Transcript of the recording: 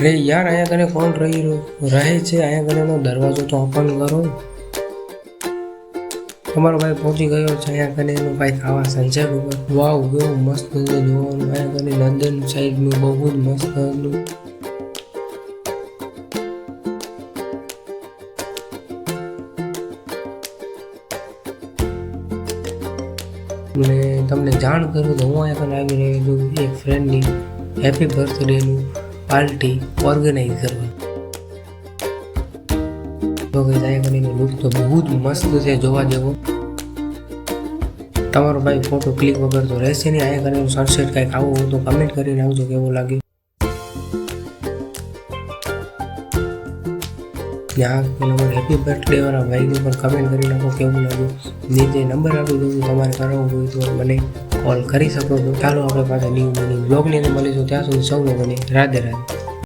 અરે યાર, અહીંયા કને કોણ રહી રહ્યો. રહે છે, અહીંયા કનેનો દરવાજો તો ઓપન કરો. તમારો ભાઈ પહોંચી ગયો છે, અહીંયા કને એનો ભાઈ આવા સનસેટ ઉપર. વાવ, કેવું મસ્ત છે જોવાનું. અહીંયા કને નંદન સાઈડનું બહુ જ મસ્ત હતું. તમને જાણ કરું તો હું અહીંયા કને આવી રહ્યો છું, એક ફ્રેન્ડની હેપી બર્થડેનું પાર્ટી ઓર્ગેનાઇઝ કરવા તો ગઈ જાયકનીનો લુક તો બહુ જ મસ્ત છે, જોવા જેવો. તમારો ભાઈ ફોટો ક્લિક વગર તો રહેશે નહીં કરીને સનસેટ કાંઈક આવું હોય તો કમેન્ટ કરીને આવજો, કેવું લાગે. ત્યાં નંબર હેપી બર્થડે વાળા ભાઈનું પણ કમેન્ટ કરી નાખો, કેવું લાગ્યું. નીચે નંબર આપી દઉં તમારે કરાવવું હોય તો મને કોલ કરી શકો છો. ચાલો, આપણે પાછા ન્યૂ બ્લોગની અંદર મળીશું. ત્યાં સુધી સૌ લોકોને રાધે રાધે.